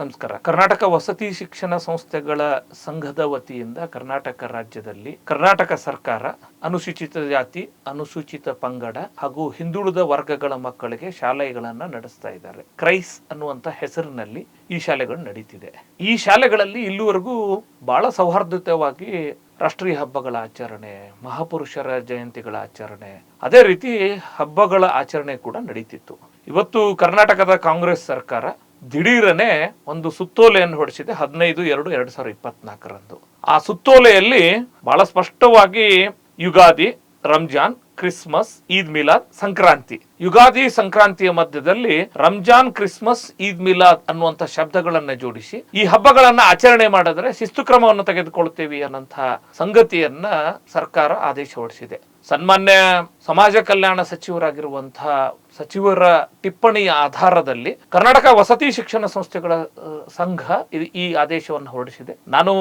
ನಮಸ್ಕಾರ. ಕರ್ನಾಟಕ ವಸತಿ ಶಿಕ್ಷಣ ಸಂಸ್ಥೆಗಳ ಸಂಘದ ವತಿಯಿಂದ ಕರ್ನಾಟಕ ರಾಜ್ಯದಲ್ಲಿ ಕರ್ನಾಟಕ ಸರ್ಕಾರ ಅನುಸೂಚಿತ ಜಾತಿ, ಅನುಸೂಚಿತ ಪಂಗಡ ಹಾಗೂ ಹಿಂದುಳಿದ ವರ್ಗಗಳ ಮಕ್ಕಳಿಗೆ ಶಾಲೆಗಳನ್ನ ನಡೆಸ್ತಾ ಇದ್ದಾರೆ. ಕ್ರೈಸ್ ಅನ್ನುವಂತ ಹೆಸರಿನಲ್ಲಿ ಈ ಶಾಲೆಗಳು ನಡೀತಿದೆ. ಈ ಶಾಲೆಗಳಲ್ಲಿ ಇಲ್ಲಿವರೆಗೂ ಬಹಳ ಸೌಹಾರ್ದಯುತವಾಗಿ ರಾಷ್ಟ್ರೀಯ ಹಬ್ಬಗಳ ಆಚರಣೆ, ಮಹಾಪುರುಷರ ಜಯಂತಿಗಳ ಆಚರಣೆ, ಅದೇ ರೀತಿ ಹಬ್ಬಗಳ ಆಚರಣೆ ಕೂಡ ನಡೀತಿತ್ತು. ಇವತ್ತು ಕರ್ನಾಟಕದ ಕಾಂಗ್ರೆಸ್ ಸರ್ಕಾರ ದಿಢೀರನೆ ಒಂದು ಸುತ್ತೋಲೆಯನ್ನು ಹೊರಡಿಸಿದೆ ಹದಿನೈದು, ಎರಡು ಎರಡು ಸಾವಿರದ ಇಪ್ಪತ್ನಾಲ್ಕರಂದು. ಆ ಸುತ್ತೋಲೆಯಲ್ಲಿ ಬಹಳ ಸ್ಪಷ್ಟವಾಗಿ ಯುಗಾದಿ, ರಂಜಾನ್, ಕ್ರಿಸ್ಮಸ್, ಈದ್ ಮಿಲಾದ್, ಸಂಕ್ರಾಂತಿ. ಯುಗಾದಿ, ಸಂಕ್ರಾಂತಿಯ ಮಧ್ಯದಲ್ಲಿ ರಂಜಾನ್, ಕ್ರಿಸ್ಮಸ್, ಈದ್ ಮಿಲಾದ್ ಅನ್ನುವಂತ ಶಬ್ದಗಳನ್ನ ಜೋಡಿಸಿ ಈ ಹಬ್ಬಗಳನ್ನ ಆಚರಣೆ ಮಾಡಿದ್ರೆ ಶಿಸ್ತು ಕ್ರಮವನ್ನು ತೆಗೆದುಕೊಳ್ತೇವೆ ಅನ್ನಂತಹ ಸಂಗತಿಯನ್ನ ಸರ್ಕಾರ ಆದೇಶ ಹೊರಡಿಸಿದೆ ಸನ್ಮಾನ್ಯ ಸಮಾಜ ಕಲ್ಯಾಣ ಸಚಿವರಾಗಿರುವಂತಹ ಸಚಿವರ ಟಿಪ್ಪಣಿಯ ಆಧಾರದಲ್ಲಿ ಕರ್ನಾಟಕ ವಸತಿ ಶಿಕ್ಷಣ ಸಂಸ್ಥೆಗಳ ಸಂಘ ಈ ಆದೇಶವನ್ನು ಹೊರಡಿಸಿದೆ. ನಾನು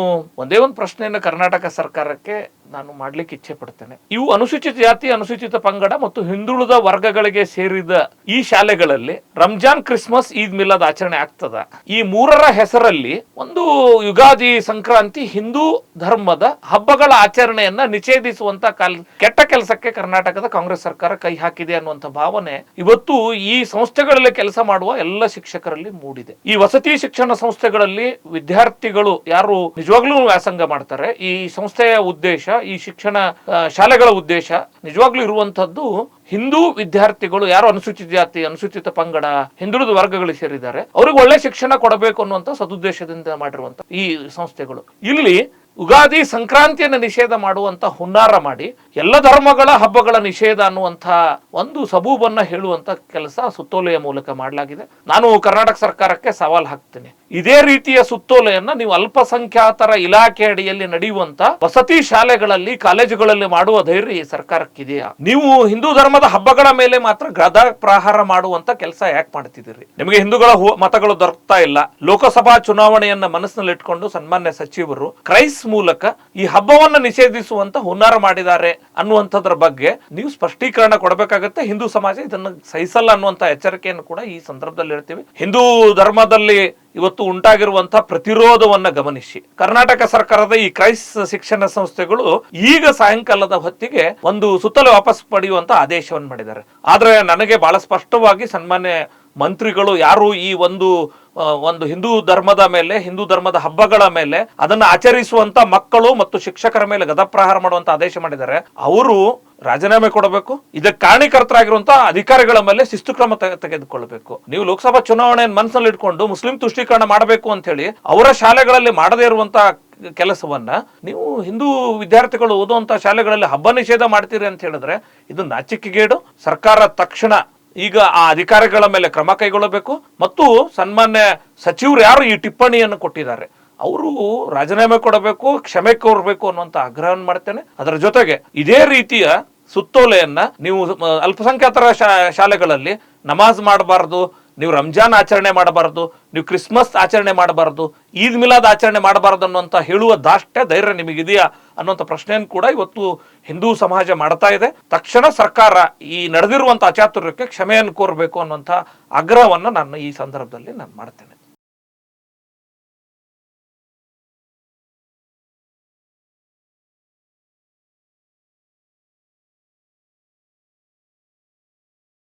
ಒಂದೇ ಒಂದು ಪ್ರಶ್ನೆಯನ್ನು ಕರ್ನಾಟಕ ಸರ್ಕಾರಕ್ಕೆ ನಾನು ಮಾಡ್ಲಿಕ್ಕೆ ಇಚ್ಛೆ ಪಡ್ತೇನೆ ಇವು ಅನುಸೂಚಿತ ಜಾತಿ, ಅನುಸೂಚಿತ ಪಂಗಡ ಮತ್ತು ಹಿಂದುಳಿದ ವರ್ಗಗಳಿಗೆ ಸೇರಿದ ಈ ಶಾಲೆಗಳಲ್ಲಿ ರಂಜಾನ್, ಕ್ರಿಸ್ಮಸ್, ಈದ್ ಮಿಲಾದ್ ಆಚರಣೆ ಆಗ್ತದ. ಈ ಮೂರರ ಹೆಸರಲ್ಲಿ ಒಂದು ಯುಗಾದಿ ಸಂಕ್ರಾಂತಿ ಹಿಂದೂ ಧರ್ಮದ ಹಬ್ಬಗಳ ಆಚರಣೆಯನ್ನ ನಿಷೇಧಿಸುವಂತ ಕಾಲ, ಕೆಟ್ಟ ಕೆಲಸಕ್ಕೆ ಕರ್ನಾಟಕದ ಕಾಂಗ್ರೆಸ್ ಸರ್ಕಾರ ಕೈ ಹಾಕಿದೆ ಅನ್ನುವಂಥ ಭಾವನೆ ಇವತ್ತು ಈ ಸಂಸ್ಥೆಗಳಲ್ಲಿ ಕೆಲಸ ಮಾಡುವ ಎಲ್ಲ ಶಿಕ್ಷಕರಲ್ಲಿ ಮೂಡಿದೆ. ಈ ವಸತಿ ಶಿಕ್ಷಣ ಸಂಸ್ಥೆಗಳಲ್ಲಿ ವಿದ್ಯಾರ್ಥಿಗಳು ಯಾರು ನಿಜವಾಗ್ಲೂ ವ್ಯಾಸಂಗ ಮಾಡ್ತಾರೆ. ಈ ಸಂಸ್ಥೆಯ ಉದ್ದೇಶ, ಈ ಶಿಕ್ಷಣ ಶಾಲೆಗಳ ಉದ್ದೇಶ ನಿಜವಾಗ್ಲೂ ಇರುವಂತದ್ದು ಹಿಂದೂ ವಿದ್ಯಾರ್ಥಿಗಳು ಯಾರು ಅನುಸೂಚಿತ ಜಾತಿ, ಅನುಸೂಚಿತ ಪಂಗಡ, ಹಿಂದುಳಿದ ವರ್ಗಗಳು ಸೇರಿದ್ದಾರೆ. ಅವ್ರಿಗೆ ಒಳ್ಳೆ ಶಿಕ್ಷಣ ಕೊಡಬೇಕು ಅನ್ನುವಂತ ಸದುದ್ದೇಶದಿಂದ ಮಾಡಿರುವಂತ ಈ ಸಂಸ್ಥೆಗಳು. ಇಲ್ಲಿ ಉಗಾದಿ ಸಂಕ್ರಾಂತಿಯನ್ನು ನಿಷೇಧ ಮಾಡುವಂತ ಹುನ್ನಾರ ಮಾಡಿ ಎಲ್ಲ ಧರ್ಮಗಳ ಹಬ್ಬಗಳ ನಿಷೇಧ ಅನ್ನುವಂಥ ಒಂದು ಸಬೂಬನ್ನ ಹೇಳುವಂತ ಕೆಲಸ ಸುತ್ತೋಲೆಯ ಮೂಲಕ ಮಾಡಲಾಗಿದೆ. ನಾನು ಕರ್ನಾಟಕ ಸರ್ಕಾರಕ್ಕೆ ಸವಾಲು ಹಾಕ್ತೇನೆ. ಇದೇ ರೀತಿಯ ಸುತ್ತೋಲೆಯನ್ನ ನೀವು ಅಲ್ಪಸಂಖ್ಯಾತರ ಇಲಾಖೆ ಅಡಿಯಲ್ಲಿ ನಡೆಯುವಂತ ವಸತಿ ಶಾಲೆಗಳಲ್ಲಿ, ಕಾಲೇಜುಗಳಲ್ಲಿ ಮಾಡುವ ಧೈರ್ಯ ಈ ಸರ್ಕಾರಕ್ಕಿದೆಯಾ? ನೀವು ಹಿಂದೂ ಧರ್ಮದ ಹಬ್ಬಗಳ ಮೇಲೆ ಮಾತ್ರ ಗದ ಪ್ರಹಾರ ಮಾಡುವಂತ ಕೆಲಸ ಯಾಕೆ ಮಾಡ್ತಿದ್ದೀರಿ? ನಿಮಗೆ ಹಿಂದೂಗಳ ಮತಗಳು ದೊರಕ್ತಾ ಇಲ್ಲ. ಲೋಕಸಭಾ ಚುನಾವಣೆಯನ್ನ ಮನಸ್ಸಿನಲ್ಲಿಟ್ಕೊಂಡು ಸನ್ಮಾನ್ಯ ಸಚಿವರು ಕ್ರೈಸ್ ಮೂಲಕ ಈ ಹಬ್ಬವನ್ನ ನಿಷೇಧಿಸುವಂತ ಹುನ್ನಾರ ಮಾಡಿದ್ದಾರೆ ಅನ್ನುವಂಥದ್ರ ಬಗ್ಗೆ ನೀವು ಸ್ಪಷ್ಟೀಕರಣ ಕೊಡಬೇಕಾಗತ್ತೆ. ಹಿಂದೂ ಸಮಾಜ ಇದನ್ನು ಸಹಿಸಲ್ಲ ಅನ್ನುವಂತ ಎಚ್ಚರಿಕೆಯನ್ನು ಕೂಡ ಈ ಸಂದರ್ಭದಲ್ಲಿ ಇರ್ತೀವಿ ಹಿಂದೂ ಧರ್ಮದಲ್ಲಿ ಇವತ್ತು ಉಂಟಾಗಿರುವಂತಹ ಪ್ರತಿರೋಧವನ್ನ ಗಮನಿಸಿ. ಕರ್ನಾಟಕ ಸರ್ಕಾರದ ಈ ಕ್ರೈಸ್ ಶಿಕ್ಷಣ ಸಂಸ್ಥೆಗಳು ಈಗ ಸಾಯಂಕಾಲದ ಹೊತ್ತಿಗೆ ಒಂದು ಸುತ್ತಲೂ ವಾಪಸ್ ಪಡೆಯುವಂತ ಆದೇಶವನ್ನು ಮಾಡಿದ್ದಾರೆ. ಆದ್ರೆ ನನಗೆ ಬಹಳ ಸ್ಪಷ್ಟವಾಗಿ ಸನ್ಮಾನ್ಯ ಮಂತ್ರಿಗಳು ಯಾರು ಈ ಒಂದು ಒಂದು ಹಿಂದೂ ಧರ್ಮದ ಮೇಲೆ, ಹಿಂದೂ ಧರ್ಮದ ಹಬ್ಬಗಳ ಮೇಲೆ ಅದನ್ನು ಆಚರಿಸುವಂತ ಮಕ್ಕಳು ಮತ್ತು ಶಿಕ್ಷಕರ ಮೇಲೆ ಗದಪ್ರಹಾರ ಮಾಡುವಂತ ಆದೇಶ ಮಾಡಿದ್ದಾರೆ. ಅವರು ರಾಜೀನಾಮೆ ಕೊಡಬೇಕು. ಇದಕ್ಕೆ ಕಾರಣೀಕರ್ತರಾಗಿರುವಂತಹ ಅಧಿಕಾರಿಗಳ ಮೇಲೆ ಶಿಸ್ತು ಕ್ರಮ ತೆಗೆ- ತೆಗೆದುಕೊಳ್ಳಬೇಕು. ನೀವು ಲೋಕಸಭಾ ಚುನಾವಣೆಯನ್ನು ಮನಸ್ಸಲ್ಲಿ ಇಟ್ಕೊಂಡು ಮುಸ್ಲಿಂ ತುಷ್ಟೀಕರಣ ಮಾಡಬೇಕು ಅಂತ ಹೇಳಿ ಅವರ ಶಾಲೆಗಳಲ್ಲಿ ಮಾಡದೇ ಇರುವಂತಹ ಕೆಲಸವನ್ನ ನೀವು ಹಿಂದೂ ವಿದ್ಯಾರ್ಥಿಗಳು ಓದುವಂತಹ ಶಾಲೆಗಳಲ್ಲಿ ಹಬ್ಬ ನಿಷೇಧ ಮಾಡ್ತೀರಿ ಅಂತ ಹೇಳಿದ್ರೆ ಇದು ನಾಚಿಕೆಗೇಡು. ಸರ್ಕಾರ ತಕ್ಷಣ ಈಗ ಆ ಅಧಿಕಾರಿಗಳ ಮೇಲೆ ಕ್ರಮ ಕೈಗೊಳ್ಳಬೇಕು ಮತ್ತು ಸನ್ಮಾನ್ಯ ಸಚಿವರು ಯಾರು ಈ ಟಿಪ್ಪಣಿಯನ್ನು ಕೊಟ್ಟಿದ್ದಾರೆ, ಅವರು ರಾಜೀನಾಮೆ ಕೊಡಬೇಕು, ಕ್ಷಮೆ ಕೋರಬೇಕು ಅನ್ನುವಂತ ಆಗ್ರಹವನ್ನು ಮಾಡ್ತೇನೆ. ಅದರ ಜೊತೆಗೆ ಇದೇ ರೀತಿಯ ಸುತ್ತೋಲೆಯನ್ನ ನೀವು ಅಲ್ಪಸಂಖ್ಯಾತರ ಶಾಲೆಗಳಲ್ಲಿ ನಮಾಜ್ ಮಾಡಬಾರದು ನೀವು ರಂಜಾನ್ ಆಚರಣೆ ಮಾಡಬಾರದು, ನೀವು ಕ್ರಿಸ್ಮಸ್ ಆಚರಣೆ ಮಾಡಬಾರದು, ಈದ್ ಮಿಲಾದ್ ಆಚರಣೆ ಮಾಡಬಾರದು ಅನ್ನುವಂತ ಹೇಳುವ ದಾಷ್ಟ್ಯ ಧೈರ್ಯ ನಿಮಗಿದೆಯಾ ಅನ್ನುವಂಥ ಪ್ರಶ್ನೆಯನ್ನು ಕೂಡ ಇವತ್ತು ಹಿಂದೂ ಸಮಾಜ ಮಾಡ್ತಾ ಇದೆ. ತಕ್ಷಣ ಸರ್ಕಾರ ಈ ನಡೆದಿರುವಂಥ ಅಚಾತುರ್ಯಕ್ಕೆ ಕ್ಷಮೆಯನ್ನು ಕೋರಬೇಕು ಅನ್ನುವಂಥ ಆಗ್ರಹವನ್ನು ನಾನು ಈ ಸಂದರ್ಭದಲ್ಲಿ ನಾನು ಮಾಡ್ತೇನೆ.